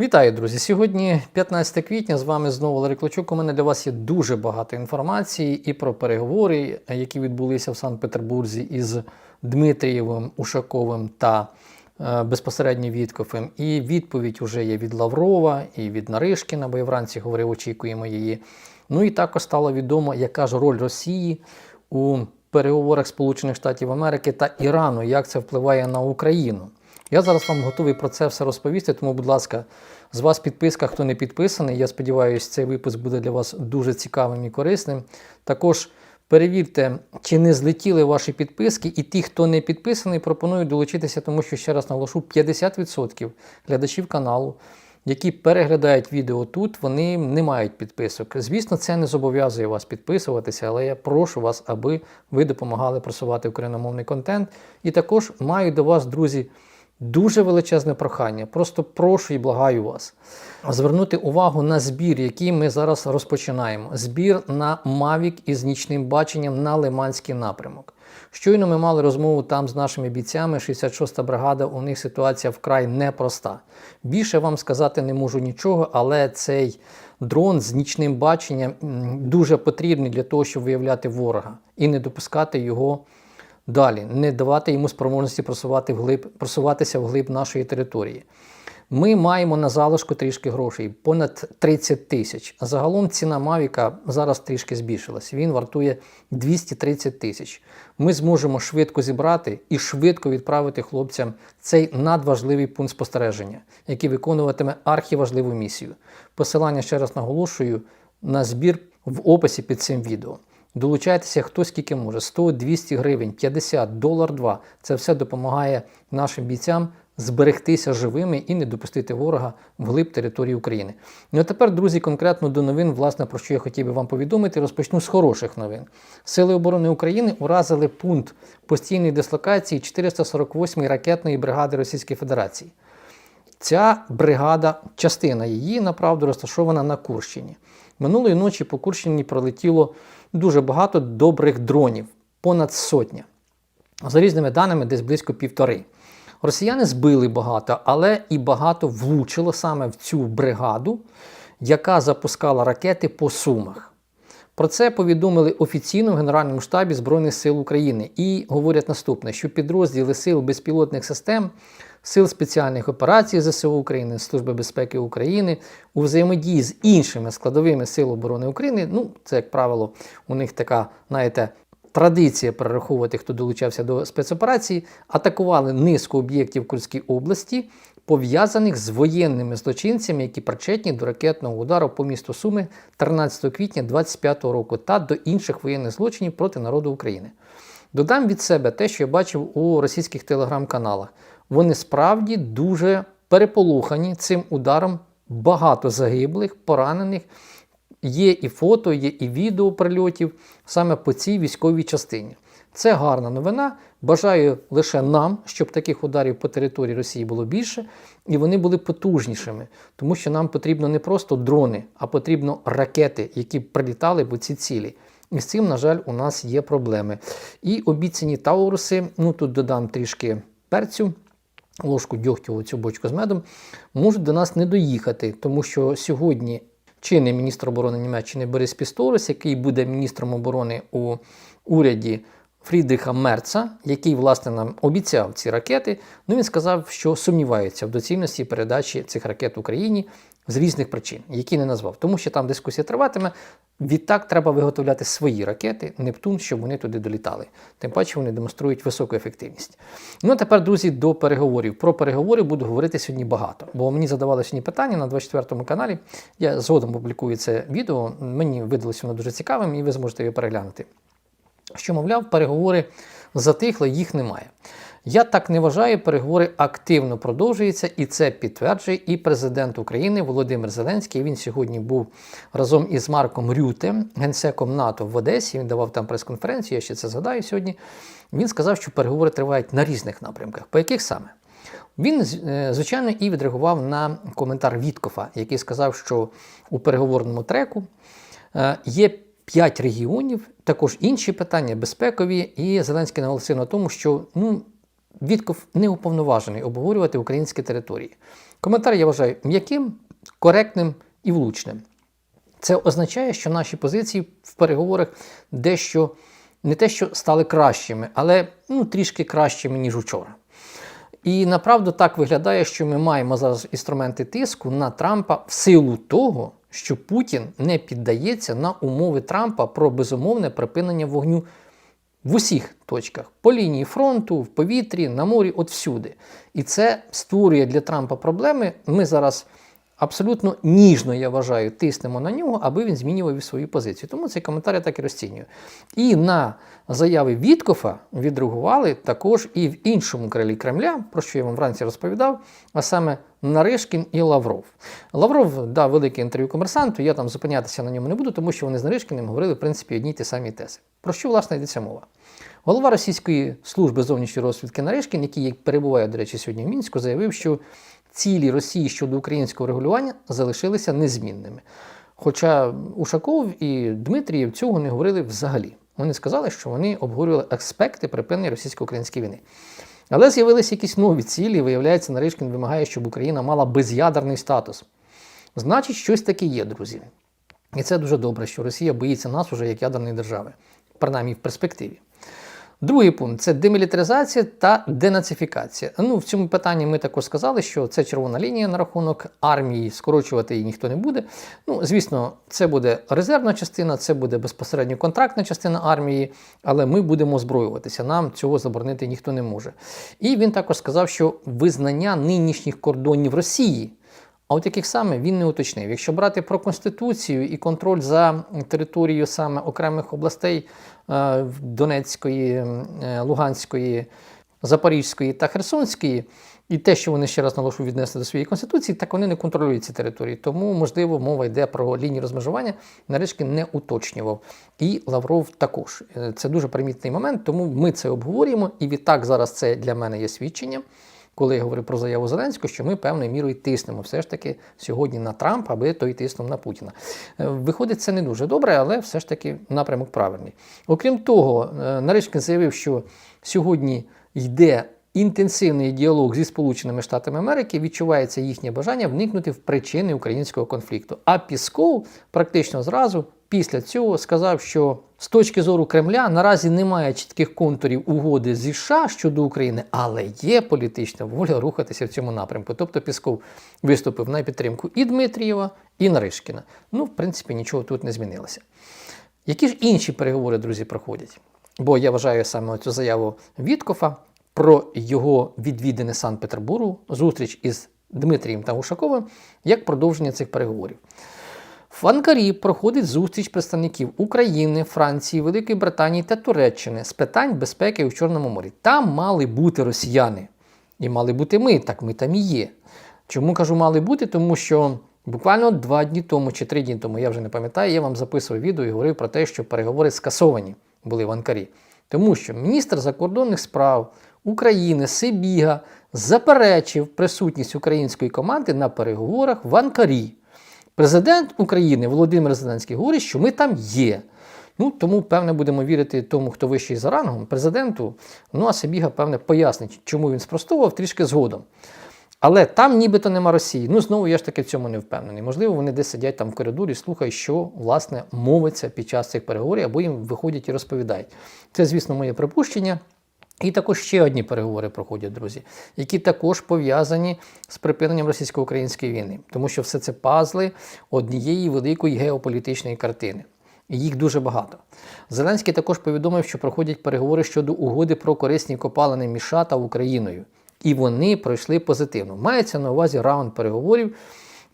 Вітаю, друзі! Сьогодні 15 квітня. З вами знову Ларі Клочук. У мене для вас є дуже багато інформації і про переговори, які відбулися в Санкт-Петербурзі із Дмитрієвим, Ушаковим та е, безпосередньо Віткофем. І відповідь уже є від Лаврова і від Наришкіна, бо я вранці говорив, очікуємо її. Ну і також стало відомо, яка ж роль Росії у переговорах Сполучених Штатів Америки та Ірану, як це впливає на Україну. Я зараз вам готовий про це все розповісти, тому, будь ласка, з вас підписка, хто не підписаний. Я сподіваюся, цей випуск буде для вас дуже цікавим і корисним. Також перевірте, чи не злетіли ваші підписки, і ті, хто не підписаний, пропоную долучитися, тому що ще раз наголошу, 50% глядачів каналу, які переглядають відео тут, вони не мають підписок. Звісно, це не зобов'язує вас підписуватися, але я прошу вас, аби ви допомагали просувати україномовний контент. І також маю до вас, друзі. Дуже величезне прохання. Просто прошу і благаю вас звернути увагу на збір, який ми зараз розпочинаємо. Збір на Mavic із нічним баченням на Лиманський напрямок. Щойно ми мали розмову там з нашими бійцями. 66-та бригада. У них ситуація вкрай непроста. Більше вам сказати не можу нічого, але цей дрон з нічним баченням дуже потрібний для того, щоб виявляти ворога і не допускати його. Далі не давати йому спроможності просувати вглиб, просуватися вглиб нашої території. Ми маємо на залишку трішки грошей, понад 30 тисяч. А Загалом ціна Мавіка зараз трішки збільшилась. Він вартує 230 тисяч. Ми зможемо швидко зібрати і швидко відправити хлопцям цей надважливий пункт спостереження, який виконуватиме архіважливу місію. Посилання ще раз наголошую на збір в описі під цим відео. Долучайтеся хто скільки може: 100, 200 гривень, 50, долар 2. Це все допомагає нашим бійцям зберегтися живими і не допустити ворога вглиб території України. Ну а тепер, друзі, конкретно до новин, власне, про що я хотів би вам повідомити, розпочну з хороших новин. Сили оборони України уразили пункт постійної дислокації 448-ї ракетної бригади Російської Федерації. Ця бригада, частина її, направду, розташована на Курщині. Минулої ночі по Курщині пролетіло дуже багато добрих дронів, понад сотня. За різними даними, десь близько півтори. Росіяни збили багато, але і багато влучило саме в цю бригаду, яка запускала ракети по Сумах. Про це повідомили офіційно в Генеральному штабі Збройних сил України і говорять наступне: що підрозділи сил безпілотних систем, сил спеціальних операцій ЗСУ України, Служби безпеки України у взаємодії з іншими складовими сил оборони України. Ну, це, як правило, у них така, знаєте, традиція перераховувати, хто долучався до спецоперації, атакували низку об'єктів Курській області, пов'язаних з воєнними злочинцями, які причетні до ракетного удару по місту Суми 13 квітня 2025 року та до інших воєнних злочинів проти народу України. Додам від себе те, що я бачив у російських телеграм-каналах. Вони справді дуже переполухані цим ударом. Багато загиблих, поранених. Є і фото, є і відео прильотів саме по цій військовій частині. Це гарна новина. Бажаю лише нам, щоб таких ударів по території Росії було більше, і вони були потужнішими, тому що нам потрібно не просто дрони, а потрібно ракети, які прилітали по ці цілі. І з цим, на жаль, у нас є проблеми. І обіцяні тауруси, ну тут додам трішки перцю. Ложку дьогтю у цю бочку з медом можуть до нас не доїхати, тому що сьогодні чинний міністр оборони Німеччини Борис Пісторис, який буде міністром оборони у уряді Фрідриха Мерца, який власне нам обіцяв ці ракети, ну він сказав, що сумнівається в доцільності передачі цих ракет Україні з різних причин, які не назвав. Тому що там дискусія триватиме. Відтак треба виготовляти свої ракети, Нептун, щоб вони туди долітали. Тим паче вони демонструють високу ефективність. Ну а тепер, друзі, до переговорів. Про переговори буду говорити сьогодні багато, бо мені задавали сьогодні питання на 24-му каналі. Я згодом публікую це відео. Мені видалося воно дуже цікавим, і ви зможете його переглянути. Що, мовляв, переговори затихли, їх немає. Я так не вважаю, переговори активно продовжуються, і це підтверджує і президент України Володимир Зеленський. Він сьогодні був разом із Марком Рюте, генсеком НАТО в Одесі. Він давав там прес-конференцію. Я ще це згадаю сьогодні. Він сказав, що переговори тривають на різних напрямках. По яких саме? Він, звичайно, і відреагував на коментар Віткофа, який сказав, що у переговорному треку є. П'ять регіонів, також інші питання безпекові, і Зеленський наголосив на тому, що ну, Вітков не уповноважений обговорювати українські території. Коментар я вважаю м'яким, коректним і влучним. Це означає, що наші позиції в переговорах дещо не те, що стали кращими, але ну, трішки кращими, ніж учора. І направду так виглядає, що ми маємо зараз інструменти тиску на Трампа в силу того, що Путін не піддається на умови Трампа про безумовне припинення вогню в усіх точках по лінії фронту, в повітрі, на морі, от всюди. І це створює для Трампа проблеми. Ми зараз абсолютно ніжно, я вважаю, тиснемо на нього, аби він змінював свою позицію. Тому цей коментар я так і розцінюю. І на заяви Віткофа відреагували також і в іншому крилі Кремля, про що я вам вранці розповідав, а саме Наришкін і Лавров. Лавров дав велике інтерв'ю комерсанту, я там зупинятися на ньому не буду, тому що вони з Наришкіним говорили, в принципі, одні й ті самі тези. Про що, власне, йдеться мова? Голова Російської служби зовнішньої розвідки Наришкін, який перебуває, до речі, сьогодні в Мінську, заявив, що цілі Росії щодо українського регулювання залишилися незмінними. Хоча Ушаков і Дмитрієв цього не говорили взагалі. Вони сказали, що вони обговорювали аспекти припинення російсько-української війни. Але з'явилися якісь нові цілі, виявляється, Наришкін вимагає, щоб Україна мала без'ядерний статус. Значить, щось таке є, друзі. І це дуже добре, що Росія боїться нас уже як ядерної держави, принаймні в перспективі. Другий пункт це демілітаризація та денацифікація. Ну, в цьому питанні ми також сказали, що це червона лінія на рахунок армії, скорочувати її ніхто не буде. Ну, звісно, це буде резервна частина, це буде безпосередньо контрактна частина армії, але ми будемо озброюватися. Нам цього заборонити ніхто не може. І він також сказав, що визнання нинішніх кордонів Росії. А от яких саме він не уточнив. Якщо брати про Конституцію і контроль за територією саме окремих областей е, Донецької, е, Луганської, Запорізької та Херсонської, і те, що вони ще раз наголошу віднесли до своєї конституції, так вони не контролюють ці території. Тому, можливо, мова йде про лінії розмежування. Нарешті не уточнював. І Лавров також. Е, Це дуже примітний момент, тому ми це обговорюємо. І відтак зараз це для мене є свідченням коли я говорю про заяву Зеленського, що ми певною мірою тиснемо все ж таки сьогодні на Трампа, аби той тиснув на Путіна. Е, Виходить, це не дуже добре, але все ж таки напрямок правильний. Окрім того, е, Наришкін заявив, що сьогодні йде. Інтенсивний діалог зі Сполученими Штатами Америки відчувається їхнє бажання вникнути в причини українського конфлікту. А Пісков практично зразу після цього сказав, що з точки зору Кремля наразі немає чітких контурів угоди зі США щодо України, але є політична воля рухатися в цьому напрямку. Тобто Пісков виступив на підтримку і Дмитрієва, і Наришкіна. Ну, в принципі, нічого тут не змінилося. Які ж інші переговори, друзі, проходять? Бо я вважаю саме цю заяву Віткофа про його відвідини Санкт-Петербургу, зустріч із Дмитрієм та Ушаковим, як продовження цих переговорів. В Анкарі проходить зустріч представників України, Франції, Великої Британії та Туреччини з питань безпеки у Чорному морі. Там мали бути росіяни. І мали бути ми, так ми там і є. Чому кажу, мали бути? Тому що буквально два дні тому чи три дні тому, я вже не пам'ятаю, я вам записував відео і говорив про те, що переговори скасовані були в Анкарі. Тому що міністр закордонних справ України Сибіга заперечив присутність української команди на переговорах в Анкарі. Президент України Володимир Зеленський говорить, що ми там є. Ну, тому, певне, будемо вірити тому, хто вищий за рангом, президенту. Ну, а Сибіга, певне, пояснить, чому він спростовував трішки згодом. Але там нібито нема Росії. Ну, знову я ж таки в цьому не впевнений. Можливо, вони десь сидять там в коридорі, слухають, що власне мовиться під час цих переговорів, або їм виходять і розповідають. Це, звісно, моє припущення. І також ще одні переговори проходять, друзі, які також пов'язані з припиненням російсько-української війни, тому що все це пазли однієї великої геополітичної картини. І їх дуже багато. Зеленський також повідомив, що проходять переговори щодо угоди про корисні копалини між та Україною. І вони пройшли позитивно. Мається на увазі раунд переговорів,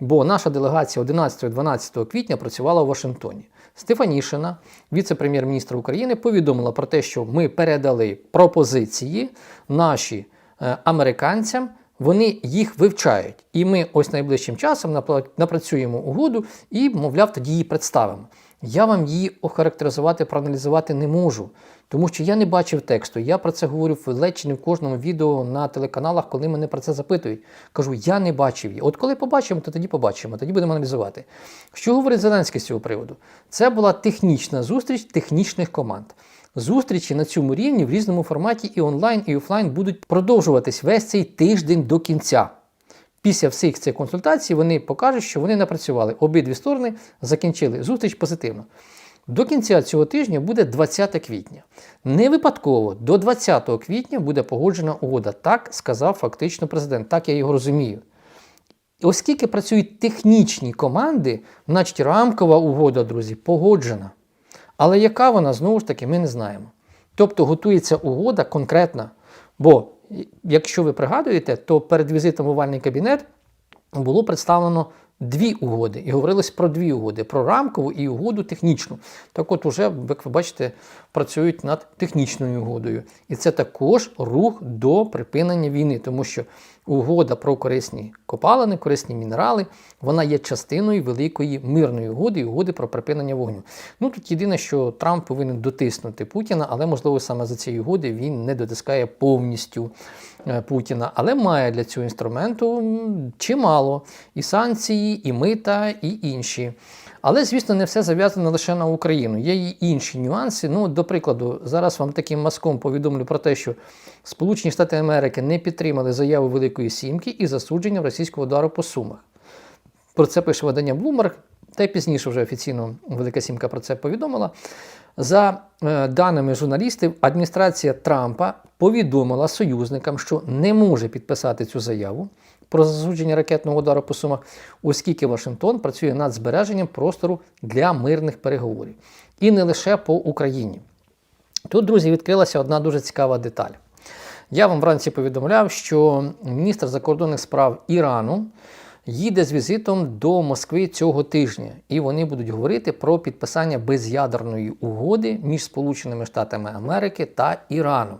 бо наша делегація 11-12 квітня працювала у Вашингтоні. Стефанішина, віце-прем'єр-міністр України, повідомила про те, що ми передали пропозиції наші е, американцям. Вони їх вивчають, і ми ось найближчим часом напрацюємо угоду і, мовляв, тоді її представимо. Я вам її охарактеризувати, проаналізувати не можу, тому що я не бачив тексту. Я про це говорю в не в кожному відео на телеканалах, коли мене про це запитують. Кажу, я не бачив її. От коли побачимо, то тоді побачимо, тоді будемо аналізувати. Що говорить Зеленський з цього приводу? Це була технічна зустріч технічних команд. Зустрічі на цьому рівні в різному форматі і онлайн, і офлайн будуть продовжуватись весь цей тиждень до кінця. Після всіх цих консультацій вони покажуть, що вони напрацювали. Обидві сторони закінчили зустріч позитивно. До кінця цього тижня буде 20 квітня. Не випадково до 20 квітня буде погоджена угода. Так сказав фактично президент. Так я його розумію. Оскільки працюють технічні команди, значить рамкова угода, друзі, погоджена. Але яка вона, знову ж таки, ми не знаємо. Тобто готується угода конкретна. Бо, якщо ви пригадуєте, то перед візитом в овальний кабінет було представлено дві угоди. І говорилось про дві угоди: про рамкову і угоду технічну. Так от, уже, як ви бачите, працюють над технічною угодою. І це також рух до припинення війни, тому що угода про корисні копалини, корисні мінерали, вона є частиною великої мирної угоди угоди про припинення вогню. Ну тут єдине, що Трамп повинен дотиснути Путіна, але можливо саме за цієї угоди він не дотискає повністю е, Путіна, але має для цього інструменту чимало і санкції, і мита, і інші. Але, звісно, не все зав'язано лише на Україну. Є і інші нюанси. Ну, до прикладу, зараз вам таким маском повідомлю про те, що Сполучені Штати Америки не підтримали заяву Великої Сімки і засудження російського удару по Сумах. Про це пише видання Bloomberg, та й пізніше вже офіційно Велика Сімка про це повідомила. За е, даними журналістів, адміністрація Трампа повідомила союзникам, що не може підписати цю заяву про засудження ракетного удару по Сумах, оскільки Вашингтон працює над збереженням простору для мирних переговорів. І не лише по Україні. Тут, друзі, відкрилася одна дуже цікава деталь. Я вам вранці повідомляв, що міністр закордонних справ Ірану їде з візитом до Москви цього тижня, і вони будуть говорити про підписання без'ядерної угоди між Сполученими Штатами Америки та Іраном.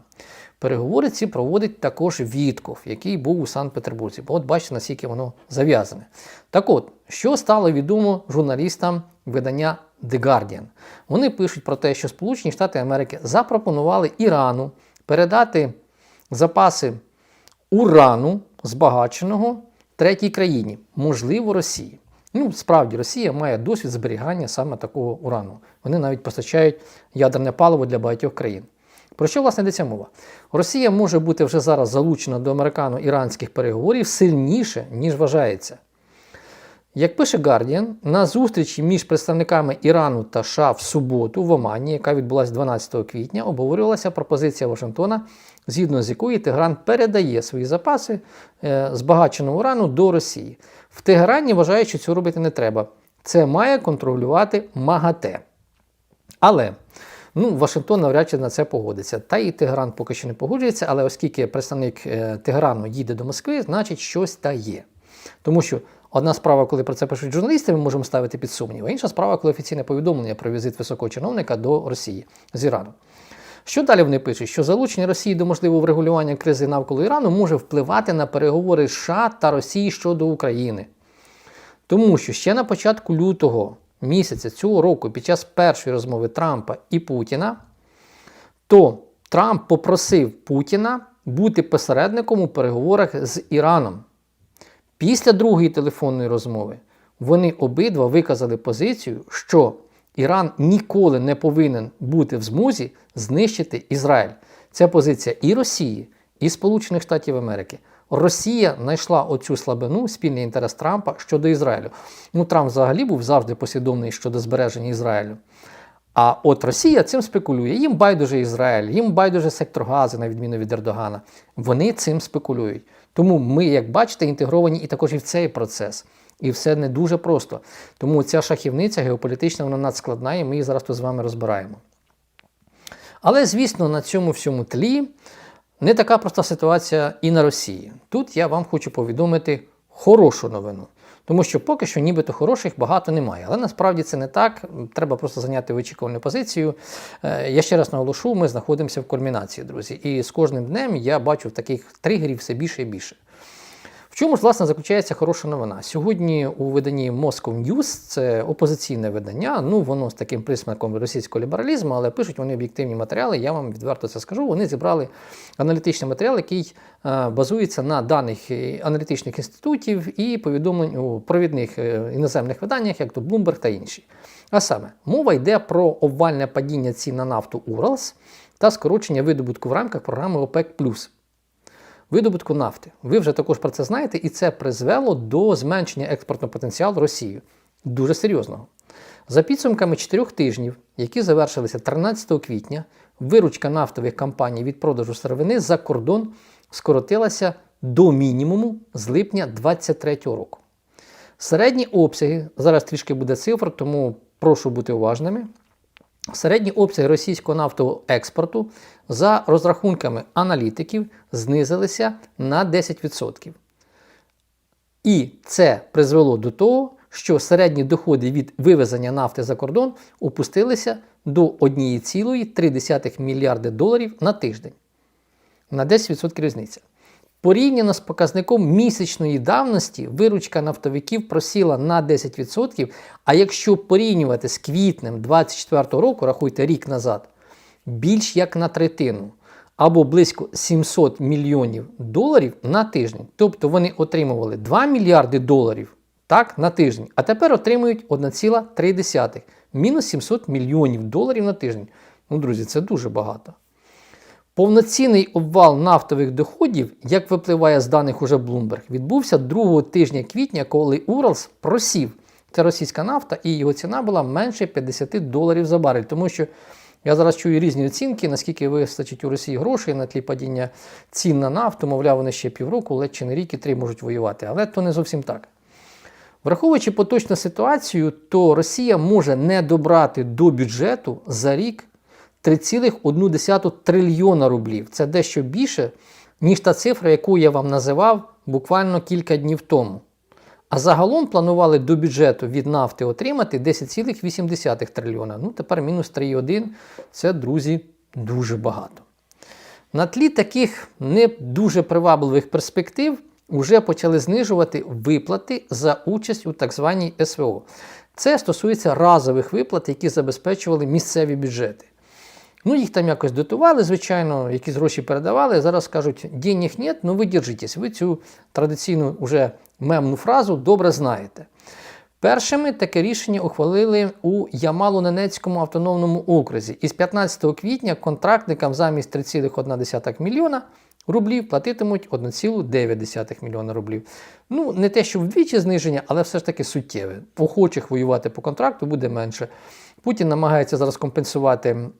Переговори ці проводить також Вітков, який був у Санкт-Петербурзі. Бо от бачите, наскільки воно зав'язане. Так от, що стало відомо журналістам видання The Guardian? Вони пишуть про те, що Сполучені Штати Америки запропонували Ірану передати запаси урану збагаченого третій країні, можливо, Росії. Ну, справді, Росія має досвід зберігання саме такого урану. Вони навіть постачають ядерне паливо для багатьох країн. Про що, власне, йдеться мова? Росія може бути вже зараз залучена до американо-іранських переговорів сильніше, ніж вважається. Як пише Guardian, на зустрічі між представниками Ірану та США в суботу в Омані, яка відбулася 12 квітня, обговорювалася пропозиція Вашингтона, згідно з якою Тегран передає свої запаси е, збагаченого урану до Росії. В Тегерані вважають, що цього робити не треба. Це має контролювати МАГАТЕ. Але ну, Вашингтон навряд чи на це погодиться. Та і Тегеран поки що не погоджується, але оскільки представник е, Тегерану їде до Москви, значить щось та є. Тому що одна справа, коли про це пишуть журналісти, ми можемо ставити під сумнів, а інша справа, коли офіційне повідомлення про візит високого чиновника до Росії з Ірану. Що далі вони пишуть? Що залучення Росії до можливого врегулювання кризи навколо Ірану може впливати на переговори США та Росії щодо України. Тому що ще на початку лютого місяця цього року, під час першої розмови Трампа і Путіна, то Трамп попросив Путіна бути посередником у переговорах з Іраном. Після другої телефонної розмови вони обидва виказали позицію, що Іран ніколи не повинен бути в змозі знищити Ізраїль. Це позиція і Росії, і Сполучених Штатів Америки. Росія знайшла оцю слабину, спільний інтерес Трампа щодо Ізраїлю. Ну, Трамп взагалі був завжди послідовний щодо збереження Ізраїлю. А от Росія цим спекулює. Їм байдуже Ізраїль, їм байдуже сектор Гази, на відміну від Ердогана. Вони цим спекулюють. Тому ми, як бачите, інтегровані і також і в цей процес. І все не дуже просто. Тому ця шахівниця геополітична, вона надскладна, і ми її зараз тут з вами розбираємо. Але, звісно, на цьому всьому тлі не така проста ситуація і на Росії. Тут я вам хочу повідомити хорошу новину. Тому що поки що нібито хороших багато немає. Але насправді це не так. Треба просто зайняти вичікувальну позицію. Е, Я ще раз наголошу, ми знаходимося в кульмінації, друзі. І з кожним днем я бачу таких тригерів все більше і більше. Чому ж, власне, заключається хороша новина? Сьогодні у виданні Moscow News, це опозиційне видання, ну воно з таким присмаком російського лібералізму, але пишуть вони об'єктивні матеріали, я вам відверто це скажу. Вони зібрали аналітичний матеріал, який е, базується на даних аналітичних інститутів і повідомлень у провідних е, іноземних виданнях, як то Bloomberg та інші. А саме, мова йде про обвальне падіння цін на нафту Уралс та скорочення видобутку в рамках програми ОПЕК видобутку нафти. Ви вже також про це знаєте, і це призвело до зменшення експортного потенціалу Росії. Дуже серйозного. За підсумками 4 тижнів, які завершилися 13 квітня, виручка нафтових компаній від продажу сировини за кордон скоротилася до мінімуму з липня 2023 року. Середні обсяги, зараз трішки буде цифр, тому прошу бути уважними. Середні обсяги російського нафтового експорту за розрахунками аналітиків знизилися на 10%. І це призвело до того, що середні доходи від вивезення нафти за кордон опустилися до 1,3 мільярди доларів на тиждень. На 10% різниця. Порівняно з показником місячної давності виручка нафтовиків просіла на 10%, а якщо порівнювати з квітнем 2024 року, рахуйте рік назад, більш як на третину або близько 700 мільйонів доларів на тиждень. Тобто вони отримували 2 мільярди доларів так, на тиждень, а тепер отримують 1,3, мінус 700 мільйонів доларів на тиждень. Ну, друзі, це дуже багато. Повноцінний обвал нафтових доходів, як випливає з даних уже Bloomberg, відбувся 2 тижня квітня, коли Уралс просів. Це російська нафта, і його ціна була менше 50 доларів за барель. Тому що я зараз чую різні оцінки, наскільки вистачить у Росії грошей на тлі падіння цін на нафту, мовляв, вони ще півроку, ледь чи не рік і три можуть воювати. Але то не зовсім так. Враховуючи поточну ситуацію, то Росія може не добрати до бюджету за рік 3,1 трильйона рублів. Це дещо більше, ніж та цифра, яку я вам називав буквально кілька днів тому. А загалом планували до бюджету від нафти отримати 10,8 трильйона. Ну, тепер мінус 3,1 це, друзі, дуже багато. На тлі таких не дуже привабливих перспектив вже почали знижувати виплати за участь у так званій СВО. Це стосується разових виплат, які забезпечували місцеві бюджети. Ну, їх там якось дотували, звичайно, якісь гроші передавали. Зараз кажуть, денег нет, ну ви держитесь. Ви цю традиційну уже мемну фразу добре знаєте. Першими таке рішення ухвалили у Ямало-Ненецькому автономному окрузі. І з 15 квітня контрактникам замість 3,1 мільйона рублів платитимуть 1,9 мільйона рублів. Ну, не те, що вдвічі зниження, але все ж таки суттєве. Охочих воювати по контракту буде менше. Путін намагається зараз компенсувати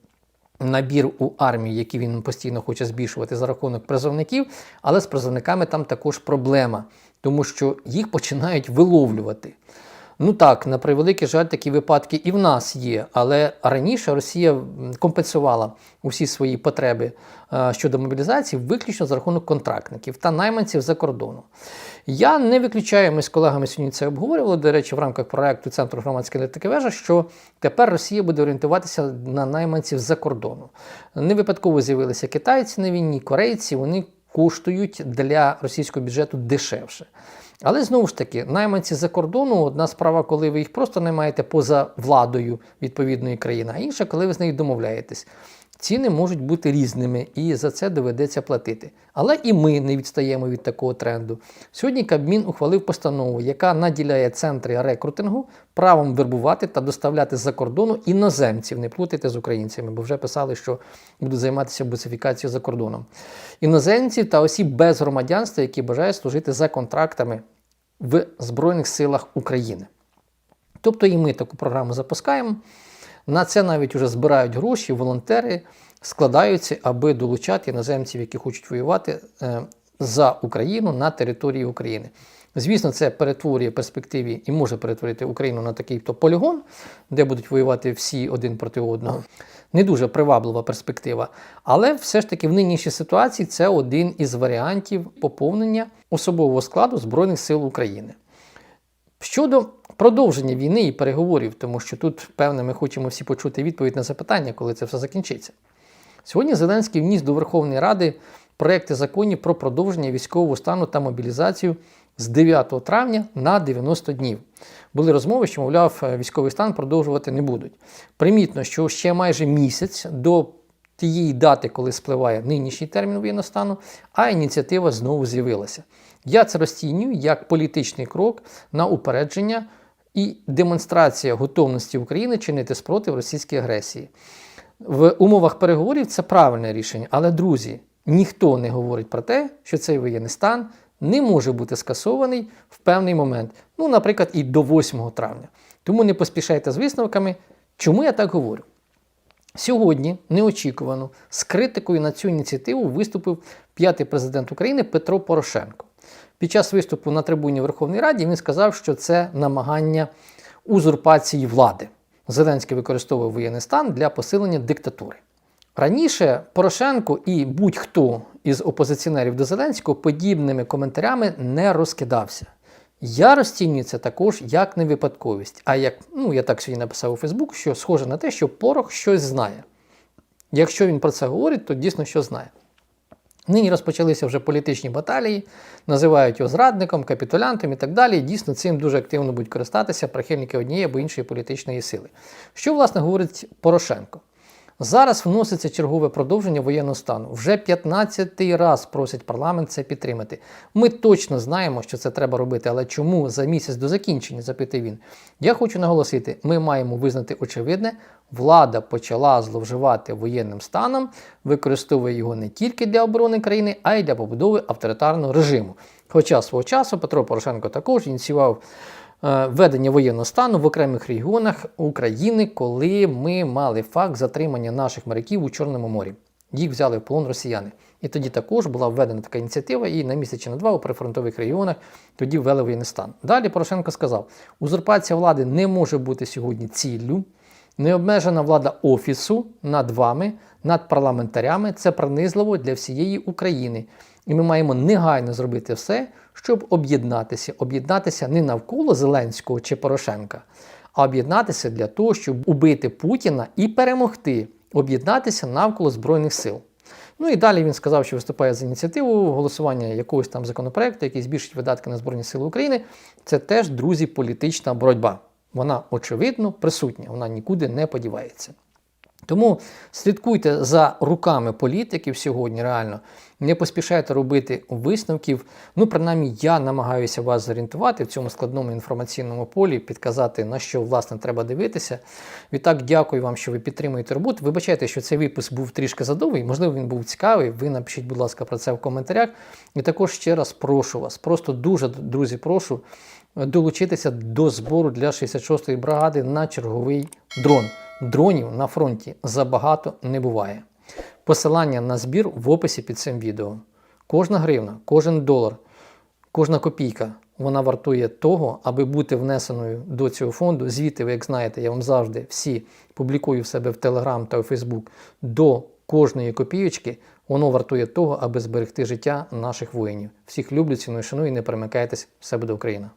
набір у армії, який він постійно хоче збільшувати за рахунок призовників, але з призовниками там також проблема, тому що їх починають виловлювати. Ну так, на превеликий жаль, такі випадки і в нас є, але раніше Росія компенсувала усі свої потреби е, щодо мобілізації виключно за рахунок контрактників та найманців за кордону. Я не виключаю, ми з колегами сьогодні це обговорювали, до речі, в рамках проекту Центру громадської аналітики вежа, що тепер Росія буде орієнтуватися на найманців за кордону. Не випадково з'явилися китайці на війні, корейці, вони коштують для російського бюджету дешевше. Але знову ж таки, найманці за кордону одна справа, коли ви їх просто наймаєте поза владою відповідної країни, а інша, коли ви з нею домовляєтесь. Ціни можуть бути різними і за це доведеться платити. Але і ми не відстаємо від такого тренду. Сьогодні Кабмін ухвалив постанову, яка наділяє центри рекрутингу правом вербувати та доставляти з-за кордону іноземців, не плутайте з українцями, бо вже писали, що будуть займатися бусифікацією за кордоном. Іноземців та осіб без громадянства, які бажають служити за контрактами в Збройних силах України. Тобто і ми таку програму запускаємо. На це навіть вже збирають гроші, волонтери складаються, аби долучати іноземців, які хочуть воювати е, за Україну на території України. Звісно, це перетворює перспективі і може перетворити Україну на такий то полігон, де будуть воювати всі один проти одного. Не дуже приваблива перспектива. Але все ж таки в нинішній ситуації це один із варіантів поповнення особового складу Збройних сил України. Щодо продовження війни і переговорів, тому що тут, певне, ми хочемо всі почути відповідь на запитання, коли це все закінчиться. Сьогодні Зеленський вніс до Верховної Ради проекти законів про продовження військового стану та мобілізацію з 9 травня на 90 днів. Були розмови, що, мовляв, військовий стан продовжувати не будуть. Примітно, що ще майже місяць до тієї дати, коли спливає нинішній термін воєнного стану, а ініціатива знову з'явилася. Я це розцінюю як політичний крок на упередження і демонстрація готовності України чинити спротив російській агресії. В умовах переговорів це правильне рішення, але друзі, ніхто не говорить про те, що цей воєнний стан не може бути скасований в певний момент, ну, наприклад, і до 8 травня. Тому не поспішайте з висновками. Чому я так говорю? Сьогодні неочікувано з критикою на цю ініціативу виступив п'ятий президент України Петро Порошенко. Під час виступу на трибуні Верховної Раді він сказав, що це намагання узурпації влади. Зеленський використовує воєнний стан для посилення диктатури. Раніше Порошенко і будь-хто із опозиціонерів до Зеленського подібними коментарями не розкидався. Я розцінюю це також як не випадковість, а як, ну я так сьогодні написав у Фейсбук, що схоже на те, що Порох щось знає. Якщо він про це говорить, то дійсно що знає. Нині розпочалися вже політичні баталії, називають його зрадником, капітулянтом і так далі. Дійсно цим дуже активно будуть користатися прихильники однієї або іншої політичної сили. Що, власне, говорить Порошенко? Зараз вноситься чергове продовження воєнного стану. Вже 15-й раз просять парламент це підтримати. Ми точно знаємо, що це треба робити, але чому за місяць до закінчення, запитав він. Я хочу наголосити: ми маємо визнати очевидне, влада почала зловживати воєнним станом, використовує його не тільки для оборони країни, а й для побудови авторитарного режиму. Хоча свого часу Петро Порошенко також ініціював введення воєнного стану в окремих регіонах України, коли ми мали факт затримання наших моряків у Чорному морі. Їх взяли в полон росіяни. І тоді також була введена така ініціатива, і на місяць чи на два у прифронтових регіонах тоді ввели воєнний стан. Далі Порошенко сказав: узурпація влади не може бути сьогодні ціллю. Необмежена влада офісу над вами, над парламентарями це принизливо для всієї України. І ми маємо негайно зробити все, щоб об'єднатися. Об'єднатися не навколо Зеленського чи Порошенка, а об'єднатися для того, щоб убити Путіна і перемогти, об'єднатися навколо Збройних сил. Ну і далі він сказав, що виступає за ініціативу голосування якогось там законопроекту, який збільшить видатки на Збройні Сили України. Це теж, друзі, політична боротьба. Вона очевидно присутня, вона нікуди не подівається. Тому слідкуйте за руками політиків сьогодні, реально. Не поспішайте робити висновків. Ну, принаймні, я намагаюся вас зорієнтувати в цьому складному інформаційному полі, підказати, на що власне треба дивитися. Відтак, дякую вам, що ви підтримуєте роботу. Вибачайте, що цей випуск був трішки задовгий, можливо, він був цікавий. Ви напишіть, будь ласка, про це в коментарях. І також ще раз прошу вас, просто дуже, друзі, прошу долучитися до збору для 66-ї бригади на черговий дрон. Дронів на фронті забагато не буває. Посилання на збір в описі під цим відео. Кожна гривна, кожен долар, кожна копійка вона вартує того, аби бути внесеною до цього фонду. Звіти, ви як знаєте, я вам завжди всі публікую в себе в Телеграм та у Фейсбук до кожної копійочки. Воно вартує того, аби зберегти життя наших воїнів. Всіх люблю, ціную, шаную і не перемикайтесь. Все буде Україна!